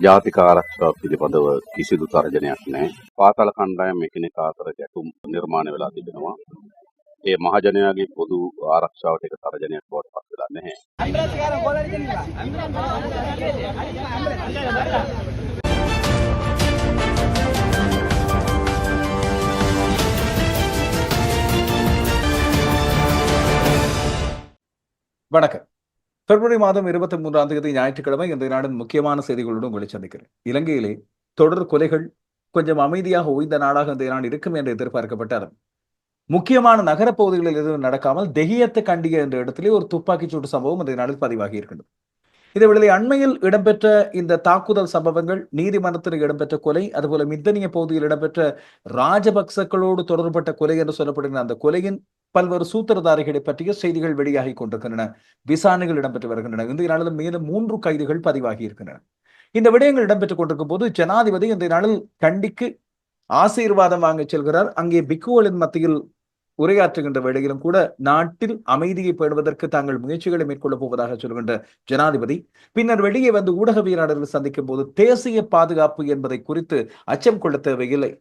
ජාතික ආරක්ෂාව පිළිබඳව කිසිදු තර්ජනයක් නැහැ. පාසල කණ්ඩායම් එකිනෙකා අතර ගැටුම් නිර්මාණය වෙලා තිබෙනවා. ඒ මහජනයාගේ පොදු ආරක්ෂාවට එක තර්ජනයක් බවට පත් වෙලා නැහැ. வணக்கம் பிப்ரவரி மாதம் இருபத்தி மூன்றாம் தேதி ஞாயிற்றுக்கிழமை இந்த நாடின் முக்கியமான செய்திகளுடன் உங்களை சந்திக்கிறேன். இலங்கையிலே தொடர் கொலைகள் கொஞ்சம் அமைதியாக ஓய்ந்த நாடாக இந்த நாடு இருக்கும் என்று எதிர்பார்க்கப்பட்டாலும் முக்கியமான நகரப் பகுதிகளில் எதுவும் நடக்காமல் தெகியத்து கண்டிய என்ற இடத்திலே ஒரு துப்பாக்கிச் சூட்டு சம்பவம் இந்த நாளில் பதிவாகி இருக்கின்றது. இதேவேளை அண்மையில் இடம்பெற்ற இந்த தாக்குதல் சம்பவங்கள் நீதிமன்றத்தில் இடம்பெற்ற கொலை அதுபோல மித்தனிய பகுதியில் இடம்பெற்ற ராஜபக்சக்களோடு தொடர்பட்ட கொலை என்று சொல்லப்படுகிற அந்த கொலையின் பல்வேறு சூத்திரதாரிகளை பற்றிய செய்திகள் வெளியாகி கொண்டிருக்கின்றன. விசாரணைகள் இடம்பெற்று வருகின்றன. இந்த நாளில் மேலும் மூன்று கைதுகள் பதிவாகி இருக்கின்றன. இந்த விடயங்கள் இடம்பெற்றுக் கொண்டிருக்கும் போது ஜனாதிபதி இந்த நாளில் கண்டிக்கு ஆசீர்வாதம் வாங்க செல்கிறார். அங்கே பிக்குகளின் மத்தியில் உரையாற்றுகின்ற வேளையிலும் கூட நாட்டில் அமைதியை பேணுவதற்கு தாங்கள் முயற்சிகளை மேற்கொள்ளப் போவதாக சொல்கின்ற ஜனாதிபதி பின்னர் வெளியே வந்து ஊடகவியலாளர்கள் சந்திக்கும் போது தேசிய பாதுகாப்பு என்பதை குறித்து அச்சம் கொள்ள தேவையில்லை.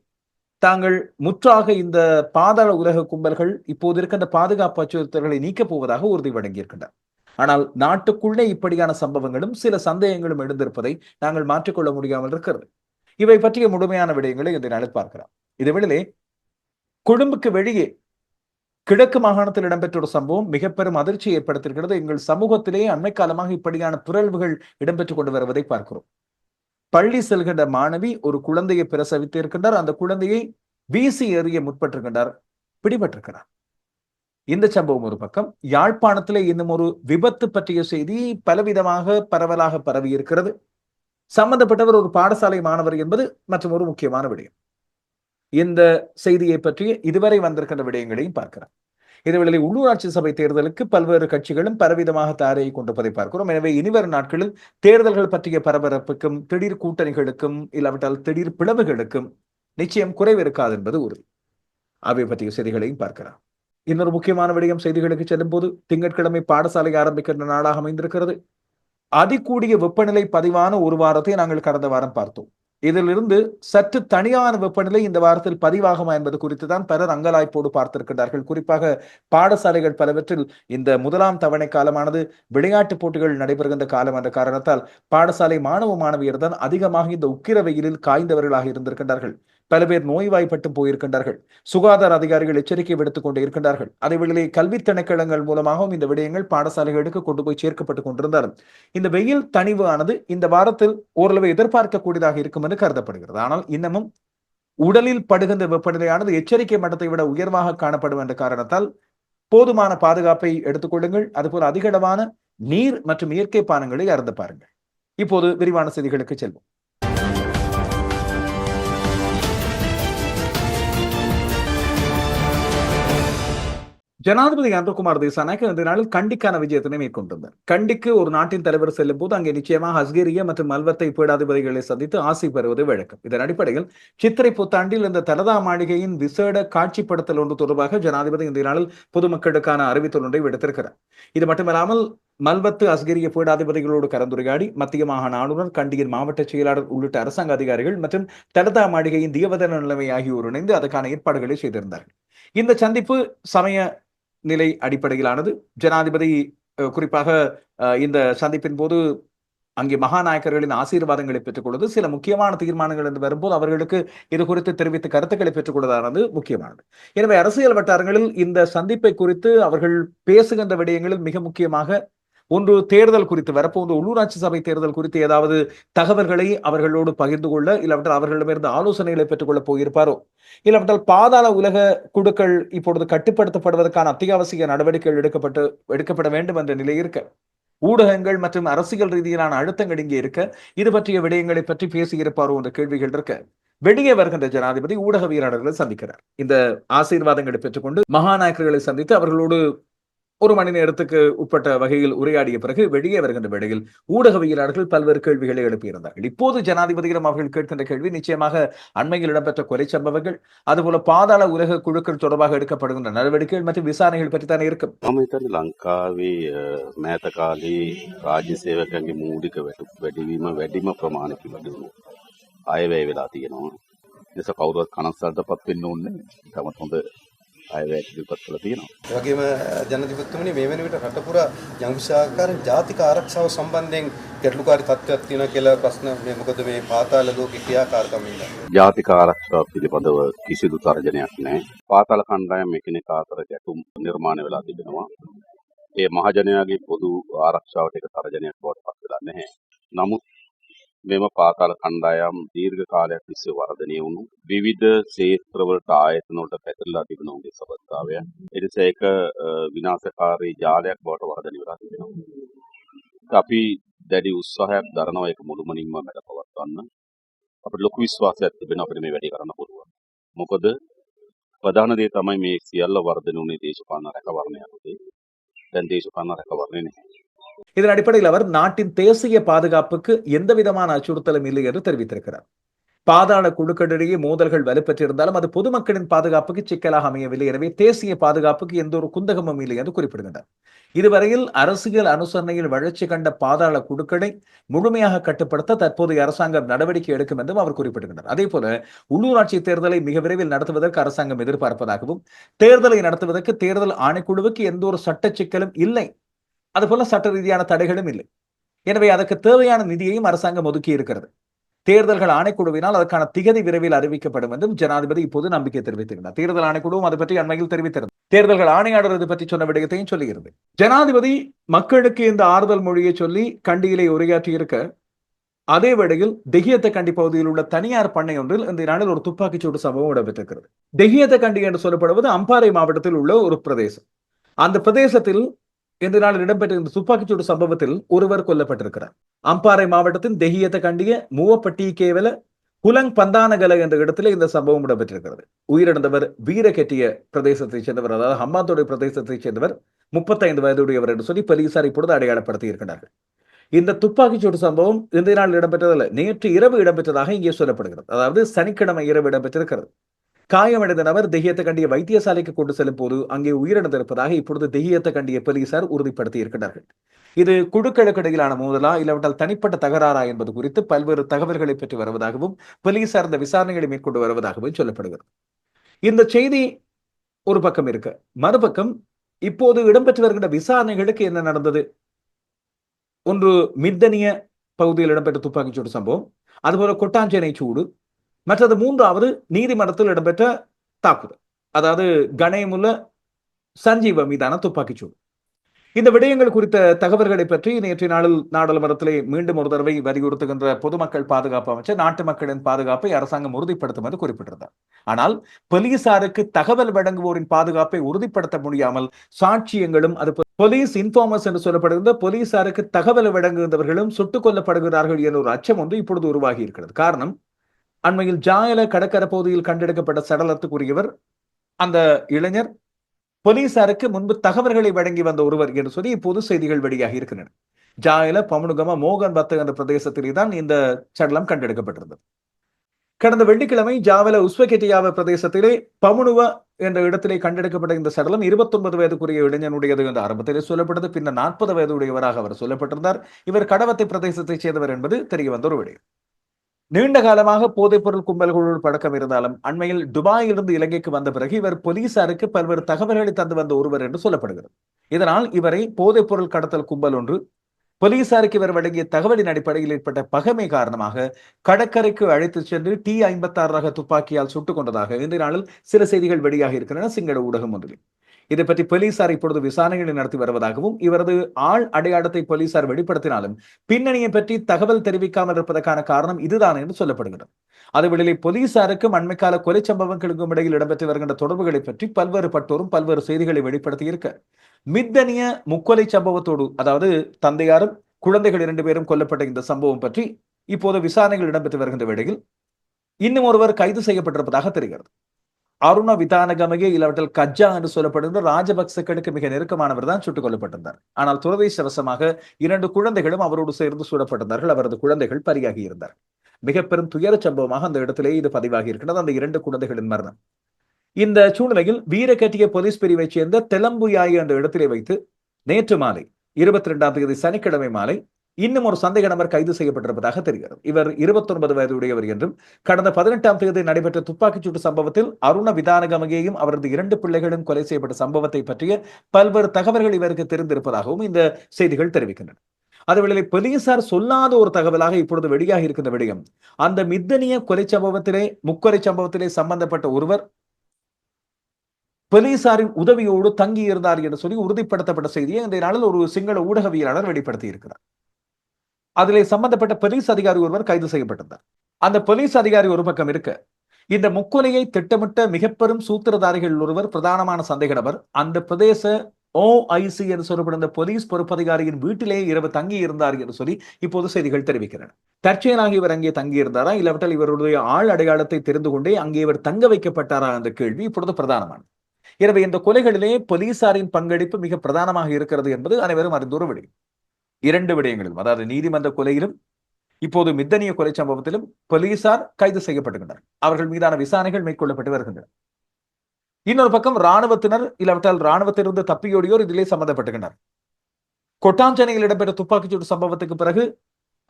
தாங்கள் முற்றாக இந்த பாதாள உலக கும்பல்கள் இப்போது இருக்கின்ற பாதுகாப்பு அச்சுறுத்தல்களை நீக்கப் போவதாக உறுதி வழங்கியிருக்கின்றனர். ஆனால் நாட்டுக்குள்ளே இப்படியான சம்பவங்களும் சில சந்தேகங்களும் எழுந்திருப்பதை நாங்கள் மாற்றிக்கொள்ள முடியாமல் இருக்கிறது. இவை பற்றிய முழுமையான விடயங்களை இந்த நாளில் பார்க்கிறோம் இதுவேளை கொழும்புக்கு வெளியே கிழக்கு மாகாணத்தில் இடம்பெற்ற ஒரு சம்பவம் மிக பெரும் அதிர்ச்சியை ஏற்படுத்தியிருக்கிறது. எங்கள் சமூகத்திலேயே அண்மை காலமாக இப்படியான பிறழ்வுகள் இடம்பெற்றுக் கொண்டு வருவதை பார்க்கிறோம். பள்ளி செல்கின்ற மாணவி ஒரு குழந்தையை பிரசவித்து இருக்கின்றார் அந்த குழந்தையை வீசி எறிய முற்பட்டிருக்கின்றார். பிடிபட்டிருக்கிறார். இந்த சம்பவம் ஒரு பக்கம். யாழ்ப்பாணத்திலே இன்னும் ஒரு விபத்து பற்றிய செய்தி பலவிதமாக பரவலாக பரவி இருக்கிறது சம்பந்தப்பட்டவர் ஒரு பாடசாலை மாணவர் என்பது மற்றும் ஒரு முக்கியமான விடயம். இந்த செய்தியை பற்றி இதுவரை வந்திருக்கின்ற விடயங்களையும் பார்க்கிறார். இதுவேளை உள்ளூராட்சி சபை தேர்தலுக்கு பல்வேறு கட்சிகளும் பலவிதமாக தயாரியை கொண்டிருப்பதை பார்க்கிறோம். எனவே இனிவரும் நாட்களில் தேர்தல்கள் பற்றிய பரபரப்புக்கும் திடீர் கூட்டணிகளுக்கும் இல்லாவிட்டால் திடீர் பிளவுகளுக்கும் நிச்சயம் குறைவு இருக்காது என்பது உறுதி. அவை பற்றிய செய்திகளையும் பார்க்கலாம். இன்னொரு முக்கியமான விடயம் செய்திகளுக்கு செல்லும் போது திங்கட்கிழமை பாடசாலை ஆரம்பிக்கின்ற நாளாக அமைந்திருக்கிறது. அதிகூடிய வெப்பநிலை பதிவான ஒரு வாரத்தை நாங்கள் கடந்த வாரம் பார்த்தோம். இதிலிருந்து சற்று தனியான வெப்பநிலை இந்த வாரத்தில் பதிவாகுமா என்பது குறித்து தான் பலர் அங்கலாய்ப்போடு பார்த்திருக்கிறார்கள் குறிப்பாக பாடசாலைகள் பலவற்றில் இந்த முதலாம் தவணை காலமானது விளையாட்டுப் போட்டிகள் நடைபெறுகின்ற காலம் என்ற காரணத்தால் பாடசாலை மாணவ மாணவியர் தான் அதிகமாக இந்த உக்கிர வெயிலில் காய்ந்தவர்களாக இருந்திருக்கின்றார்கள். பல பேர் நோய்வாய்ப்பட்டு போயிருக்கின்றார்கள். சுகாதார அதிகாரிகள் எச்சரிக்கை விடுத்துக் கொண்டு இருக்கின்றார்கள். அதே கல்வி திணைக்களங்கள் மூலமாகவும் இந்த விடயங்கள் பாடசாலைகளுக்கு கொண்டு போய் சேர்க்கப்பட்டுக் கொண்டிருந்தாலும் இந்த வெயில் தணிவு ஆனது இந்த வாரத்தில் ஓரளவு எதிர்பார்க்கக்கூடியதாக இருக்கும் என்று கருதப்படுகிறது. ஆனால் இன்னமும் உடலில் படுகின்ற வெப்பநிலையானது எச்சரிக்கை மட்டத்தை விட உயர்வாக காணப்படும் என்ற காரணத்தால் போதுமான பாதுகாப்பை எடுத்துக்கொள்ளுங்கள் அதுபோல் அதிகளவான நீர் மற்றும் இயற்கை பானங்களை அறந்து பாருங்கள். இப்போது விரிவான செய்திகளுக்கு செல்வோம். ஜனாதிபதி அன்றகுமார் தேசானாக்கு இந்த நாளில் கண்டிக்கான விஜயத்தினை மேற்கொண்டிருந்தார் கண்டிக்கு ஒரு நாட்டின் தலைவர் செல்லும் போது அங்கே நிச்சயமாக ஹஸ்கேரிய மற்றும் மல்வத்தை பீடாதிபதிகளை சந்தித்து ஆசை பெறுவது வழக்கம். இதன் அடிப்படையில் சித்திரை புத்தாண்டில் இந்த தலதா மாளிகையின் விசேட காட்சிப்படுத்தல் ஒன்று தொடர்பாக ஜனாதிபதி இந்த நாளில் பொதுமக்களுக்கான அறிவித்தல் ஒன்றை விடுத்திருக்கிறார். இது மட்டுமல்லாமல் மல்வத்து அஸ்கிரிய பீடாதிபதிகளோடு கலந்துரையாடி மத்திய மாகாண ஆளுநர் கண்டியின் மாவட்ட செயலாளர் உள்ளிட்ட அரசாங்க அதிகாரிகள் மற்றும் தலதா மாளிகையின் தீவதன நிலைமை ஆகியோர் இணைந்து அதற்கான ஏற்பாடுகளை செய்திருந்தார்கள். இந்த சந்திப்பு சமய நிலை அடிப்படையிலானது. ஜனாதிபதி குறிப்பாக இந்த சந்திப்பின் போது அங்கே மகாநாயக்கர்களின் ஆசீர்வாதங்களை பெற்றுக்கொள்வது சில முக்கியமான தீர்மானங்கள் என்று வரும்போது அவர்களுக்கு இது குறித்து தெரிவித்த கருத்துக்களை பெற்றுக்கொள்வதானது முக்கியமானது. எனவே அரசியல் வட்டாரங்களில் இந்த சந்திப்பை குறித்து அவர்கள் பேசுகின்ற விடயங்களில் மிக முக்கியமாக ஒன்று தேர்தல் குறித்து வரப்போன்ற உள்ளூராட்சி சபை தேர்தல் குறித்து ஏதாவது தகவல்களை அவர்களோடு பகிர்ந்து கொள்ள இல்லாவிட்டால் அவர்களிடமிருந்து ஆலோசனைகளை பெற்றுக்கொள்ள போயிருப்பாரோ? இல்லாவிட்டால் பாதாள உலக குழுக்கள் இப்பொழுது கட்டுப்படுத்தப்படுவதற்கான அத்தியாவசிய நடவடிக்கைகள் எடுக்கப்பட்டு எடுக்கப்பட வேண்டும் என்ற நிலை இருக்க ஊடகங்கள் மற்றும் அரசியல் ரீதியிலான அழுத்தங்கள் இங்கே இருக்க இது பற்றிய விடயங்களை பற்றி பேசியிருப்பாரோ என்ற கேள்விகள் இருக்க வெளியே வருகின்ற ஜனாதிபதி ஊடகவியலாளர்களை சந்திக்கிறார். இந்த ஆசீர்வாதங்களை பெற்றுக்கொண்டு மகாநாயக்கர்களை சந்தித்து அவர்களோடு ஒரு மணி நேரத்துக்கு உட்பட்ட வகையில் உரையாடிய பிறகு வெளியே வருகின்ற வேளையில் ஊடகவியலாளர்கள் பல்வேறு கேள்விகளை எழுப்பியிருந்தார்கள் இப்போது ஜனாதிபதியிடம் அவர்கள் கேட்கின்ற கேள்வி நிச்சயமாக அண்மையில் இடம்பெற்ற கொலை சம்பவங்கள் அதுபோல பாதாள உலக குழுக்கள் தொடர்பாக எடுக்கப்படுகின்ற நடவடிக்கைகள் மற்றும் விசாரணைகள் பற்றி தானே இருக்கும் මම හිතන්නේ ලංකාවේ අ, මෑත කාලේ රාජ්‍ය සේවකයන්ගේ මූලික වැටු වැඩිවීම වැඩිම ප්‍රමාණයකින් වැඩි වුණා. අයවැය වෙලා තියෙනවා. නිසා කවුරුවත් කනස්සල්ට පත් වෙන්න ඕනේ නැහැ. තමත් හොඳ අයවැය ඉදිරිපත් කළා තියෙනවා. ඒ වගේම ජනතිපතිතුමනි මේ වෙන විට රට පුරා යම්කිසි ආකාරයෙන් ජාතික ආරක්ෂාව සම්බන්ධයෙන් ගැටලුකාරී තත්ත්වයක් තියෙනවා කියලා ප්‍රශ්න මේ මොකද මේ පාතාල ලෝකේ ක්‍රියාකාරකම් ඉන්න. ජාතික ආරක්ෂාව පිළිබඳව කිසිදු තර්ජනයක් නැහැ. පාතාල කණ්ඩායම් එකිනෙක අතර ගැටුම් නිර්මාණය වෙලා තිබෙනවා. ඒ මහජනයාගේ පොදු ආරක්ෂාවට එක තර්ජනයක් බවට පත් වෙලා නැහැ. නමුත් මෙම පාතාල කණ්ඩායම් දීර්ඝ කාලයක් තිස්සේ වර්ධනය වුණු විවිධ ක්ෂේත්‍රවලට ආයතන වලට පැතිරලා තිබෙන උන්ගේ සබඳතාවය. ඒ නිසා ඒක අ, විනාශකාරී ජාලයක් බවට වර්ධනය වෙලා තිබෙනවා. අපි දැඩි උත්සාහයක් දරනවා ඒක මුළුමනින්ම මැඩ පවත්වන්න. අපිට ලොකු විශ්වාසයක් තිබෙනවා අපිට මේ වැඩේ කරන්න පුළුවන්. මොකද ප්‍රධාන දේ තමයි මේ සියල්ල වර්ධනය වුණේ දේශපාලන රැකවරණය යටතේ. දැන් දේශපාලන රැකවරණය නැහැ. இதன் அடிப்படையில் அவர் நாட்டின் தேசிய பாதுகாப்புக்கு எந்த விதமான அச்சுறுத்தலும் இல்லை என்று தெரிவித்திருக்கிறார். பாதாள குழுக்களிடையே மோதல்கள் வலுப்பெற்றிருந்தாலும் அது பொதுமக்களின் பாதுகாப்புக்கு சிக்கலாக அமையவில்லை. எனவே தேசிய பாதுகாப்புக்கு எந்த ஒரு குந்தகமும் இல்லை என்று குறிப்பிடுகின்றார். இதுவரையில் அரசியல் அனுசரணையில் வளர்ச்சி கண்ட பாதாள குழுக்களை முழுமையாக கட்டுப்படுத்த தற்போதைய அரசாங்கம் நடவடிக்கை எடுக்கும் என்றும் அவர் குறிப்பிடுகின்றார். அதே போல உள்ளூராட்சி தேர்தலை மிக விரைவில் நடத்துவதற்கு அரசாங்கம் எதிர்பார்ப்பதாகவும் தேர்தலை நடத்துவதற்கு தேர்தல் ஆணைக்குழுவுக்கு எந்த ஒரு சட்ட சிக்கலும் இல்லை அதுபோல சட்ட ரீதியான தடைகளும் இல்லை. எனவே அதற்கு தேவையான நிதியையும் அரசாங்கம் ஒதுக்கி இருக்கிறது. தேர்தல்கள் ஆணைக்குழுவினால் அதற்கான திகதி விரைவில் அறிவிக்கப்படும் என்றும் ஜனாதிபதி இப்போது நம்பிக்கை தெரிவித்திருந்தார் தேர்தல் ஆணைக்குழுவும் அதை பற்றி அண்மையில் தெரிவித்திருந்தது. தேர்தல்கள் ஆணையாளர் இது பற்றி சொன்ன விடயத்தையும் சொல்லுகிறது. ஜனாதிபதி மக்களுக்கு இந்த ஆறுதல் மொழியை சொல்லி கண்டியிலே உரையாற்றியிருக்க அதே வேளையில் தெஹியத்த கண்டி பகுதியில் உள்ள தனியார் பண்ணை ஒன்றில் இந்த நாளில் ஒரு துப்பாக்கிச்சூடு சம்பவம் இடம்பெற்றிருக்கிறது. தெஹியத்த கண்டி என்று சொல்லப்படுவது அம்பாறை மாவட்டத்தில் உள்ள ஒரு பிரதேசம். அந்த பிரதேசத்தில் இந்த நாளில் இடம்பெற்ற இந்த துப்பாக்கிச்சூடு சம்பவத்தில் ஒருவர் கொல்லப்பட்டிருக்கிறார். அம்பாறை மாவட்டத்தின் தெஹியத்தை கண்டிய மூவப்பட்டி கேவல குலங் பந்தானகல என்ற இடத்துல இந்த சம்பவம் இடம்பெற்றிருக்கிறது. உயிரிழந்தவர் வீரகெட்டிய பிரதேசத்தைச் சேர்ந்தவர் அதாவது ஹம்பாந்தோடை பிரதேசத்தைச் சேர்ந்தவர் முப்பத்தைந்து வயதுடையவர் என்று சொல்லி போலீசார் இப்பொழுது அடையாளப்படுத்தி இருக்கிறார்கள் இந்த துப்பாக்கிச்சூடு சம்பவம் இந்த நாள் இடம்பெற்றதல்ல நேற்று இரவு இடம்பெற்றதாக இங்கே சொல்லப்படுகிறது. அதாவது சனிக்கிழமை இரவு இடம்பெற்றிருக்கிறது. காயமடைந்த நபர் தெய்யத்தை கண்டிய வைத்தியசாலைக்கு கொண்டு செல்லும் போது அங்கே உயிரிழந்திருப்பதாக இப்பொழுது தெய்யத்தை கண்டிய போலீசார் உறுதிப்படுத்தி இருக்கிறார்கள் இது குழுக்களுக்கு இடையிலான மோதலா இல்லாவிட்டால் தனிப்பட்ட தகராறா என்பது குறித்து பல்வேறு தகவல்களை பெற்று வருவதாகவும் போலீசார் இந்த விசாரணைகளை மேற்கொண்டு வருவதாகவும் சொல்லப்படுகிறது. இந்த செய்தி ஒரு பக்கம் இருக்கு. மறுபக்கம் இப்போது இடம்பெற்று வருகின்ற விசாரணைகளுக்கு என்ன நடந்தது? ஒன்று மித்தனிய பகுதியில் இடம்பெற்ற துப்பாக்கிச்சூடு சம்பவம் அதுபோல கொட்டாஞ்சேனை சூடு மற்றது மூன்றாவது நீதிமன்றத்தில் இடம்பெற்ற தாக்குதல். அதாவது கணேமுல்ல சஞ்சீவ மீதான துப்பாக்கிச்சூடு. இந்த விடயங்கள் குறித்த தகவல்களை பற்றி நேற்றைய நாளில் நாடாளுமன்றத்திலே மீண்டும் ஒரு தடவை வலியுறுத்துகின்ற பொதுமக்கள் பாதுகாப்பு அமைச்சர் நாட்டு மக்களின் பாதுகாப்பை அரசாங்கம் உறுதிப்படுத்தும் என்று குறிப்பிட்டிருந்தார். ஆனால் போலீசாருக்கு தகவல் வழங்குவோரின் பாதுகாப்பை உறுதிப்படுத்த முடியாமல் சாட்சியங்களும் அது போலீஸ் இன்ஃபார்மர்ஸ் என்று சொல்லப்படுகின்ற போலீசாருக்கு தகவல் வழங்குகின்றவர்களும் சுட்டுக் கொல்லப்படுகிறார்கள் என்ற ஒரு அச்சம் ஒன்று இப்பொழுது உருவாகி இருக்கிறது. காரணம் அண்மையில் ஜாயல கடற்கரை பகுதியில் கண்டெடுக்கப்பட்ட சடலத்துக்குரியவர் அந்த இளைஞர் போலீசாருக்கு முன்பு தகவல்களை வழங்கி வந்த ஒருவர் என்று சொல்லி இப்போது செய்திகள் வெளியாகி இருக்கின்றன. ஜாயல பமுனுகம மோகன் பத்து என்ற பிரதேசத்திலே தான் இந்த சடலம் கண்டெடுக்கப்பட்டிருந்தது. கடந்த வெள்ளிக்கிழமை ஜாவல உஸ்வகெட்டியாவ பிரதேசத்திலே பமுனுவ என்ற இடத்திலே கண்டெடுக்கப்பட்ட இந்த சடலம் இருபத்தொன்பது வயதுக்குரிய இளைஞனுடையது என்று ஆரம்பத்திலே சொல்லப்பட்டது. பின்னர் நாற்பது வயதுடையவராக அவர் சொல்லப்பட்டிருந்தார். இவர் கடவத்தை பிரதேசத்தைச் சேர்ந்தவர் என்பது தெரிய வந்த ஒரு விடயம். நீண்ட காலமாக போதைப்பொருள் கும்பல்களோடு பழக்கம் இருந்தாலும் அண்மையில் துபாயிலிருந்து இலங்கைக்கு வந்த பிறகு இவர் போலீசாருக்கு பல்வேறு தகவல்களை தந்து வந்த ஒருவர் என்று சொல்லப்படுகிறது. இதனால் இவரை போதைப்பொருள் கடத்தல் கும்பல் ஒன்று போலீசாருக்கு இவர் வழங்கிய தகவலின் அடிப்படையில் ஏற்பட்ட பகமை காரணமாக கடற்கரைக்கு அழைத்து சென்று டி ஐம்பத்தாறு ரக துப்பாக்கியால் சுட்டுக் கொண்டதாக இன்றைய நாளில் சில செய்திகள் வெளியாக இருக்கின்றன. சிங்கள ஊடகம் ஒன்றில். இதை பற்றி போலீசார் இப்பொழுது விசாரணைகளை நடத்தி வருவதாகவும் இவரது ஆள் அடையாளத்தை போலீசார் வெளிப்படுத்தினாலும் பின்னணியை பற்றி தகவல் தெரிவிக்காமல் இருப்பதற்கான காரணம் இதுதான் என்று சொல்லப்படுகிறது. அதுவேளை போலீசாருக்கும் அண்மைக்கால கொலை சம்பவங்களுக்கும் இடையில் இடம்பெற்று வருகின்ற தொடர்புகளை பற்றி பல்வேறு பட்டோரும் பல்வேறு செய்திகளை வெளிப்படுத்தி இருக்க மித்தனிய முக்கொலை சம்பவத்தோடு அதாவது தந்தையாரும் குழந்தைகள் இரண்டு பேரும் கொல்லப்பட்ட இந்த சம்பவம் பற்றி இப்போது விசாரணைகள் இடம்பெற்று வருகின்ற வேளையில் இன்னும் ஒருவர் கைது செய்யப்பட்டிருப்பதாக தெரிகிறது. அருண விதானகமகே இல்லாவற்றில் கஜ்ஜா என்று சொல்லப்படுகிற ராஜபக்சக்களுக்கு மிக நெருக்கமானவர் தான் சுட்டுக் கொல்லப்பட்டிருந்தார் ஆனால் துரதிர்ஷ்டவசமாக இரண்டு குழந்தைகளும் அவரோடு சேர்ந்து சுடப்பட்டிருந்தார்கள். அவரது குழந்தைகள் பரியாகி இருந்தார். மிக பெரும் துயர சம்பவமாக அந்த இடத்திலே இது பதிவாகி இருக்கிறது அந்த இரண்டு குழந்தைகளின் மரணம். இந்த சூழ்நிலையில் வீரகட்டிய போலீஸ் பிரிவைச் சேர்ந்த தெலம்புயாய் என்ற இடத்திலே வைத்து நேற்று மாலை இருபத்தி ரெண்டாம் தேதி சனிக்கிழமை மாலை இன்னும் ஒரு சந்தேக நபர் கைது செய்யப்பட்டிருப்பதாக தெரிகிறது. இவர் இருபத்தொன்பது வயதுடையவர் என்றும் கடந்த பதினெட்டாம் தேதி நடைபெற்ற துப்பாக்கிச்சூட்டு சம்பவத்தில் அருண விதானகமகையும் அவரது இரண்டு பிள்ளைகளும் கொலை செய்யப்பட்ட சம்பவத்தை பற்றிய பல்வேறு தகவல்கள் இவருக்கு தெரிந்திருப்பதாகவும் இந்த செய்திகள் தெரிவிக்கின்றன. அதுவேளை போலீசார் சொல்லாத ஒரு தகவலாக இப்பொழுது வெளியாகி இருக்கின்ற விடயம் அந்த மித்தனிய கொலை சம்பவத்திலே முக்கொலை சம்பவத்திலே சம்பந்தப்பட்ட ஒருவர் போலீசாரின் உதவியோடு தங்கி இருந்தார் என்று சொல்லி உறுதிப்படுத்தப்பட்ட செய்தியை இந்த நாளில் ஒரு சிங்கள ஊடகவியலாளர் வெளிப்படுத்தி இருக்கிறார் அதிலே சம்பந்தப்பட்ட போலீஸ் அதிகாரி ஒருவர் கைது செய்யப்பட்டிருந்தார். அந்த போலீஸ் அதிகாரி ஒரு பக்கம் இருக்க இந்த முக்கொலையை திட்டமிட்ட மிக பெரும் சூத்திரதாரிகள் ஒருவர் பிரதானமான சந்தேக நபர் அந்த பிரதேச ஓஐசி என்று சொல்லப்படும் போலீஸ் பொறுப்பதிகாரியின் வீட்டிலேயே இரவு தங்கி இருந்தார் என்று சொல்லி இப்போது செய்திகள் தெரிவிக்கின்றன. தற்செயலாக இவர் அங்கே தங்கி இருந்தாரா? இல்லாவிட்டால் இவருடைய ஆள் அடையாளத்தை தெரிந்து கொண்டே அங்கே இவர் தங்க வைக்கப்பட்டாரா என்ற கேள்வி இப்பொழுது பிரதானமானது. எனவே இந்த கொலைகளிலே போலீசாரின் பங்களிப்பு மிக பிரதானமாக இருக்கிறது என்பது அனைவரும் அறிந்தொரு விடயம் இரண்டு விடயங்களிலும் அதாவது நீதிமன்ற கொலையிலும் இப்போது மித்தனிய கொலை சம்பவத்திலும் போலீசார் கைது செய்யப்பட்டுகின்றனர். அவர்கள் மீதான விசாரணைகள் மேற்கொள்ளப்பட்டு வருகின்றன. இன்னொரு பக்கம் ராணுவத்தினர் இல்லாவிட்டால் ராணுவத்திலிருந்து தப்பியோடியோர் இதிலே சம்பந்தப்பட்டுகின்றனர் கொட்டாஞ்சனையில் இடம்பெற்ற துப்பாக்கிச்சூடு சம்பவத்துக்கு பிறகு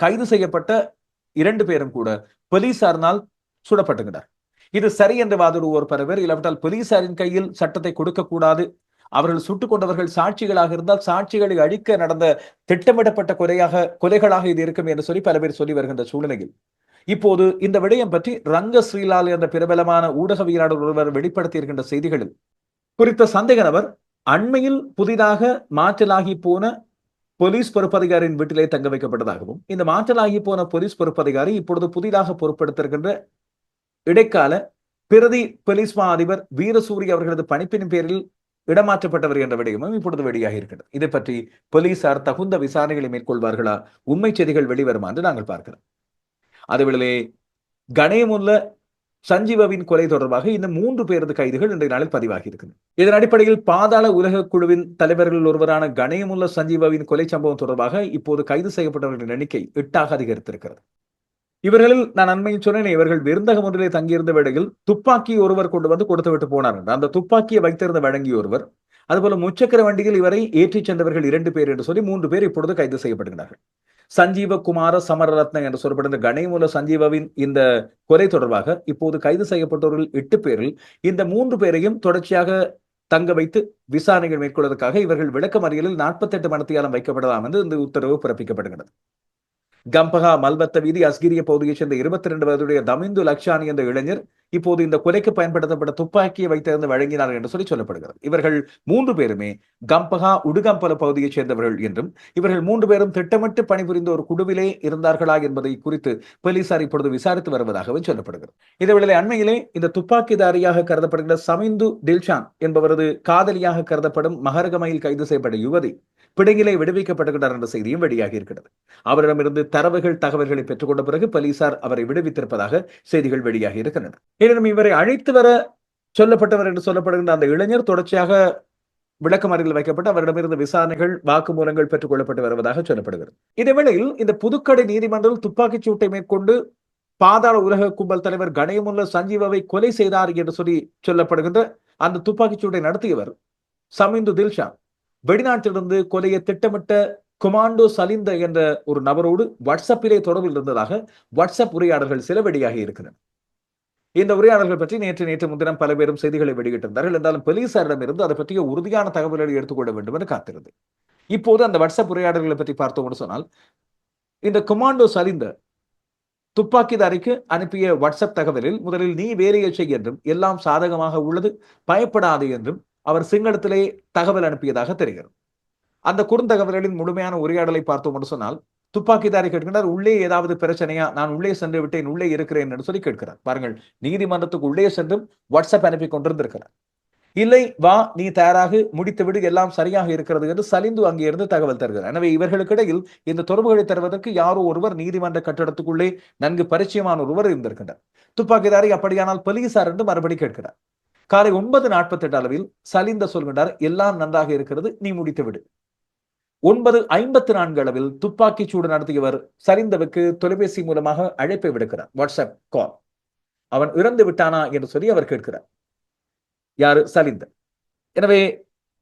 கைது செய்யப்பட்ட இரண்டு பேரும் கூட போலீசாரினால் சுடப்பட்டுகின்றனர். இது சரி என்று வாதிடுவோர் பரவர் இல்லாவிட்டால் போலீசாரின் கையில் சட்டத்தை கொடுக்க கூடாது அவர்கள் சுட்டுக் கொண்டவர்கள் சாட்சிகளாக இருந்தால் சாட்சிகளை அழிக்க நடந்த திட்டமிடப்பட்ட கொலையாக கொலைகளாக இது இருக்கும் என்று சொல்லி பல பேர் சொல்லி வருகின்ற சூழ்நிலையில். இப்போது இந்த விடயம் பற்றி ரங்க ஸ்ரீலால் என்ற பிரபலமான ஊடகவியலாளர் ஒருவர் வெளிப்படுத்தி இருக்கின்ற செய்திகளில் குறித்த சந்தேக நபர் அண்மையில் புதிதாக மாற்றலாகி போன போலீஸ் பொறுப்பதிகாரியின் வீட்டிலே தங்க வைக்கப்பட்டதாகவும் இந்த மாற்றலாகி போன போலீஸ் பொறுப்பதிகாரி இப்பொழுது புதிதாக பொறுப்பெடுத்திருக்கின்ற இடைக்கால பிரதி போலீஸ் மா அதிபர் வீரசூரி அவர்களது பணிப்பின் பேரில் இடமாற்றப்பட்டவர் என்ற விடயமும் இப்பொழுது வெளியாக இருக்கிறது. இதை பற்றி போலீசார் தகுந்த விசாரணைகளை மேற்கொள்வார்களா? உண்மை செய்திகள் வெளிவருமா என்று நாங்கள் பார்க்கிறோம். அதுவேளை கணேமுல்ல சஞ்சீவவின் கொலை தொடர்பாக இந்த மூன்று பேரது கைதுகள் இன்றைய நாளில் பதிவாகி இருக்கிறது. இதன் அடிப்படையில் பாதாள உலக குழுவின் தலைவர்கள் ஒருவரான கணேமுல்ல சஞ்சீவவின் கொலை சம்பவம் தொடர்பாக இப்போது கைது செய்யப்பட்டவர்களின் எண்ணிக்கை எட்டாக அதிகரித்திருக்கிறது. இவர்களில் நான் அண்மையில் சொன்னேன் இவர்கள் விருந்தகம் ஒன்றிலே தங்கியிருந்த வேளையில் துப்பாக்கி ஒருவர் கொண்டு வந்து கொடுத்து விட்டு போனார் அந்த துப்பாக்கியை வைத்திருந்த வழங்கிய ஒருவர் அதுபோல முச்சக்கர வண்டியில் இவரை ஏற்றிச் சென்றவர்கள் இரண்டு பேர் என்று சொல்லி மூன்று பேர் இப்பொழுது கைது செய்யப்படுகிறார்கள். சஞ்சீவ குமார சமரரத்ன என்று சொல்லப்படுகிற கணேமுல சஞ்சீவவின் இந்த கொலை தொடர்பாக இப்போது கைது செய்யப்பட்டவர்கள் எட்டு பேரில் இந்த மூன்று பேரையும் தொடர்ச்சியாக தங்க வைத்து விசாரணைகள் மேற்கொள்வதற்காக இவர்கள் விளக்கமறியலில் நாற்பத்தி எட்டு மணத்தியாலம் வைக்கப்படலாம் என்று இந்த உத்தரவு பிறப்பிக்கப்படுகிறது. கம்பகா மல்பத்த வீதி அஸ்கிரிய பகுதியைச் சேர்ந்த இருபத்தி ரெண்டு வயதுடைய தமிந்து லக்ஷானி என்ற இளைஞர் இப்போது இந்த கொலைக்கு பயன்படுத்தப்பட்ட துப்பாக்கியை வைத்திருந்து வழங்கினார் என்று சொல்லி சொல்லப்படுகிறது. இவர்கள் மூன்று பேருமே கம்பகா உடுகம்பல பகுதியைச் சேர்ந்தவர்கள் என்றும் இவர்கள் மூன்று பேரும் திட்டமிட்டு பணிபுரிந்த ஒரு குழுவிலே இருந்தார்களா என்பதை குறித்து போலீசார் இப்பொழுது விசாரித்து வருவதாகவும் சொல்லப்படுகிறது. இதேவேளை அண்மையிலே இந்த துப்பாக்கிதாரியாக கருதப்படுகிற சமிந்து டில்ஷான் என்பவரது காதலியாக கருதப்படும் மகரகமையில் கைது செய்யப்பட்ட யுவதி பிடுங்கிலே விடுவிக்கப்பட்டுகிறார் என்ற செய்தியும் வெளியாகி இருக்கிறது. அவரிடமிருந்து தரவுகள் தகவல்களை பெற்றுக்கொண்ட பிறகு போலீசார் அவரை விடுவித்திருப்பதாக செய்திகள் வெளியாகி இருக்கின்றன. எனினும் இவரை அழைத்து வர சொல்லப்பட்டவர் என்று சொல்லப்படுகின்ற அந்த இளைஞர் தொடர்ச்சியாக விளக்கமறியல் வைக்கப்பட்டு அவரிடமிருந்து விசாரணைகள் வாக்குமூலங்கள் பெற்றுக் கொள்ளப்பட்டு வருவதாக சொல்லப்படுகிறது. இதேவேளையில் இந்த புதுக்கடை நீதிமன்றம் துப்பாக்கிச் சூட்டை மேற்கொண்டு பாதாள உலக கும்பல் தலைவர் கணேமுல்ல சஞ்சீவாவை கொலை செய்தார் என்று சொல்லி சொல்லப்படுகின்ற அந்த துப்பாக்கிச் சூட்டை நடத்தியவர் சமிந்து தில்ஷா. வெளிநாட்டிலிருந்து கொலையை திட்டமிட்ட கொமாண்டோ சலிந்த என்ற ஒரு நபரோடு வாட்ஸ்அப்பிலே தொடர்பில் இருந்ததாக வாட்ஸ்அப் உரையாடல்கள் சில வெளியாகி இருக்கின்றன. இந்த உரையாடல்கள் பற்றி நேற்று நேற்று முன்தினம் பல பேரும் செய்திகளை வெளியிட்டிருந்தார்கள். என்றாலும் போலீசாரிடமிருந்து அதை பற்றிய உறுதியான தகவல்களை எடுத்துக்கொள்ள வேண்டும் என்று காத்திருந்தது இப்போது அந்த வாட்ஸ்அப் உரையாடல்களை பற்றி பார்த்தோம்னு சொன்னால் இந்த கொமாண்டோ சரிந்த துப்பாக்கிதாரிக்கு அனுப்பிய வாட்ஸ்அப் தகவலில் முதலில் நீ வேலையை செய் என்றும் எல்லாம் சாதகமாக உள்ளது பயப்படாது என்றும் அவர் சிங்களத்திலே தகவல் அனுப்பியதாக தெரிகிறது. அந்த குறுந்தகவல்களின் முழுமையான உரையாடலை பார்த்தோம் என்று சொன்னால் துப்பாக்கிதாரி கேட்கிறார் உள்ளே ஏதாவது பிரச்சனையா? நான் உள்ளே சென்று விட்டேன் உள்ளே இருக்கிறேன் என்று சொல்லி கேட்கிறார். பாருங்கள் நீதிமன்றத்துக்கு உள்ளே சென்றும் வாட்ஸ்அப் அனுப்பி கொண்டிருந்திருக்கிறார். இல்லை வா நீ தயாராக முடித்து விடு எல்லாம் சரியாக இருக்கிறது என்று சலிந்து அங்கே இருந்து தகவல் தருகிறார். எனவே இவர்களுக்கிடையில் இந்த தொடர்புகளை தருவதற்கு யாரோ ஒருவர் நீதிமன்ற கட்டடத்துக்குள்ளே நன்கு பரிச்சயமான ஒருவர் இருந்திருக்கின்றார். துப்பாக்கிதாரி அப்படியானால் போலீசார் என்று மறுபடி கேட்கிறார். காலை ஒன்பது நாற்பத்தி எட்டு அளவில் சலிந்த சொல்கின்றார் எல்லாம் நன்றாக இருக்கிறது. நீ முடித்து விடு. ஒன்பது ஐம்பத்தி நான்கு அளவில் துப்பாக்கி சூடு நடத்தியவர் சரிந்தவுக்கு தொலைபேசி மூலமாக அழைப்பை விடுக்கிறார். WhatsApp call. அவன் இறந்து விட்டானா என்று சொல்லி அவர் கேட்கிறார். யாரு? சலிந்த. எனவே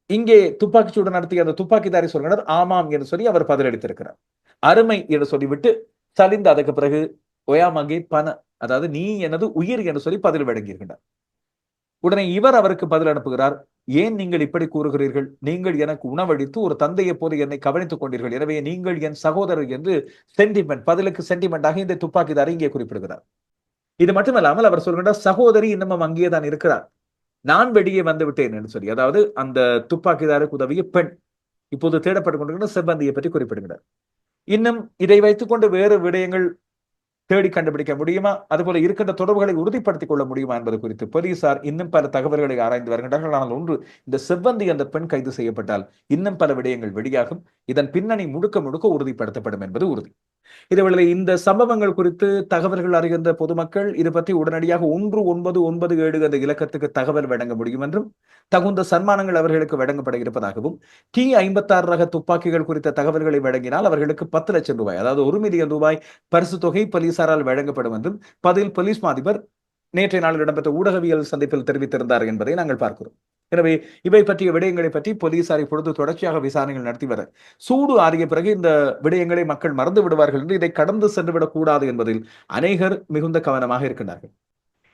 இங்கே துப்பாக்கி சூடு நடத்திய அந்த துப்பாக்கிதாரி சொல்கிறார் ஆமாம் என்று சொல்லி அவர் பதிலளித்திருக்கிறார். அருமை என்று சொல்லிவிட்டு சலிந்த அதற்கு பிறகு ஒயாமங்கே பண அதாவது நீ எனது உயிர் என்று சொல்லி பதில் வழங்கியிருக்கின்றார். உடனே இவர் அவருக்கு பதில் அனுப்புகிறார் ஏன் நீங்கள் இப்படி கூறுகிறீர்கள்? நீங்கள் எனக்கு உணவளித்து ஒரு தந்தையை போது என்னை கவனித்துக் கொண்டீர்கள். எனவே நீங்கள் என் சகோதரர் என்று சென்டிமெண்ட் பதிலுக்கு சென்டிமெண்டாக இந்த துப்பாக்கிதாரை இங்கே குறிப்பிடுகிறார். இது மட்டுமல்லாமல் அவர் சொல்கின்றார் சகோதரி இன்னமும் அங்கேயே தான் இருக்கிறார். நான் வெளியே வந்து விட்டேன் என்று சொல்லி அதாவது அந்த துப்பாக்கிதாருக்கு உதவிய பெண் இப்போது தேடப்பட்டுக் கொண்டிருக்கிற செவ்வந்தியை பற்றி குறிப்பிடுகிறார். இன்னும் இதை வைத்துக்கொண்டு வேறு விடயங்கள் தேடி கண்டுபிடிக்க முடியுமா? அதுபோல இருக்கின்ற தொடர்புகளை உறுதிப்படுத்திக் கொள்ள முடியுமா என்பது குறித்து போலீசார் இன்னும் பல தகவல்களை ஆராய்ந்து வருகின்றார்கள் ஆனால் ஒன்று இந்த செவ்வந்தி அந்த பெண் கைது செய்யப்பட்டால் இன்னும் பல விடயங்கள் வெளியாகும் இதன் பின்னணி முழுக்க முழுக்க உறுதிப்படுத்தப்படும் என்பது உறுதி. இதேவேளை இந்த சம்பவங்கள் குறித்து தகவல்கள் அறிகின்ற பொதுமக்கள் இது பற்றி உடனடியாக ஒன்று ஒன்பது ஒன்பது ஏழு அந்த இலக்கத்துக்கு தகவல் வழங்க முடியும் என்றும் தகுந்த சன்மானங்கள் அவர்களுக்கு வழங்கப்பட இருப்பதாகவும் டி ஐம்பத்தாறு ரக துப்பாக்கிகள் குறித்த தகவல்களை வழங்கினால் அவர்களுக்கு பத்து லட்சம் ரூபாய் அதாவது ஒரு மில்லியன் ரூபாய் பரிசு தொகை போலீசாரால் வழங்கப்படும் என்றும் பதில் போலீஸ் மாதிபர் நேற்றைய நாளில் இடம்பெற்ற ஊடகவியல் சந்திப்பில் தெரிவித்திருந்தார் என்பதை நாங்கள் பார்க்கிறோம். எனவே இவை பற்றிய விடயங்களை பற்றி போலீசார் இப்பொழுது தொடர்ச்சியாக விசாரணைகள் நடத்தி வர. சூடு ஆறிய பிறகு இந்த விடயங்களை மக்கள் மறந்து விடுவார்கள் என்று இதை கடந்து சென்று விடக்கூடாது என்பதில் அநேகர் மிகுந்த கவனமாக இருக்கின்றார்கள்.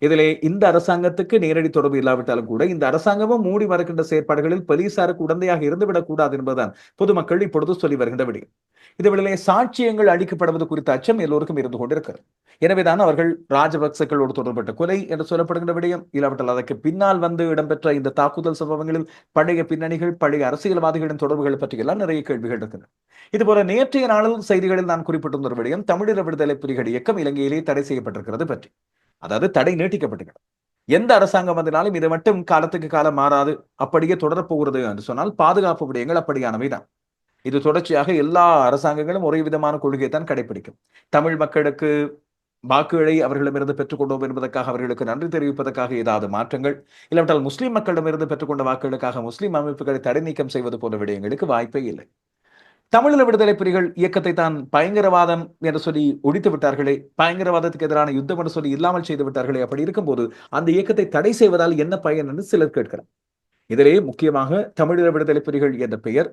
இதிலே இந்த அரசாங்கத்துக்கு நேரடி தொடர்பு இல்லாவிட்டாலும் கூட இந்த அரசாங்கமும் மூடி மறக்கின்ற செயற்பாடுகளில் போலீசாருக்கு உடந்தையாக இருந்துவிடக் கூடாது என்பதுதான் பொதுமக்கள் இப்பொழுது சொல்லி வருகின்ற விடயம். இதுவேளை சாட்சியங்கள் அளிக்கப்படுவது குறித்த அச்சம் எல்லோருக்கும் இருந்து கொண்டிருக்கிறது. எனவேதான் அவர்கள் ராஜபக்சக்களோடு தொடர்பட்ட கொலை என்று சொல்லப்படுகின்ற விடயம் இல்லாவிட்டால் அதற்கு பின்னால் வந்து இடம்பெற்ற இந்த தாக்குதல் சம்பவங்களில் பழைய பின்னணிகள் பழைய அரசியல்வாதிகளின் தொடர்புகள் பற்றியெல்லாம் நிறைய கேள்விகள் இருக்கின்றன. இதுபோல நேற்றைய நாளில் செய்திகளில் நான் குறிப்பிட்டிருந்த ஒரு விடயம் தமிழீழ விடுதலை புலிகள் இயக்கம் இலங்கையிலே தடை செய்யப்பட்டிருக்கிறது பற்றி. அதாவது தடை நீட்டிக்கப்பட்டுகிறது எந்த அரசாங்கம் வந்தாலும் இது மட்டும் காலத்துக்கு காலம் மாறாது அப்படியே தொடரப்போகிறது என்று சொன்னால் பாதுகாப்பு விடயங்கள் அப்படியானவைதான் இது தொடர்ச்சியாக எல்லா அரசாங்கங்களும் ஒரே விதமான கொள்கையை தான் கடைபிடிக்கும் தமிழ் மக்களுக்கு வாக்குகளை அவர்களிடமிருந்து பெற்றுக்கொண்டோம் என்பதற்காக அவர்களுக்கு நன்றி தெரிவிப்பதற்காக ஏதாவது மாற்றங்கள் இல்லாவிட்டால் முஸ்லிம் மக்களிடமிருந்து பெற்றுக்கொண்ட வாக்குகளுக்காக முஸ்லீம் அமைப்புகளை தடை நீக்கம் செய்வது போன்ற விடயங்களுக்கு வாய்ப்பே இல்லை. தமிழீழ விடுதலை புலிகள் இயக்கத்தை தான் பயங்கரவாதம் என்று சொல்லி ஒழித்து விட்டார்களே பயங்கரவாதத்துக்கு எதிரான யுத்தம் என்று சொல்லி இல்லாமல் செய்து விட்டார்களே அப்படி இருக்கும்போது அந்த இயக்கத்தை தடை செய்வதால் என்ன பயன் என்று சிலர் கேட்கிறார். இதிலே முக்கியமாக தமிழீழ விடுதலை புலிகள் என்ற பெயர்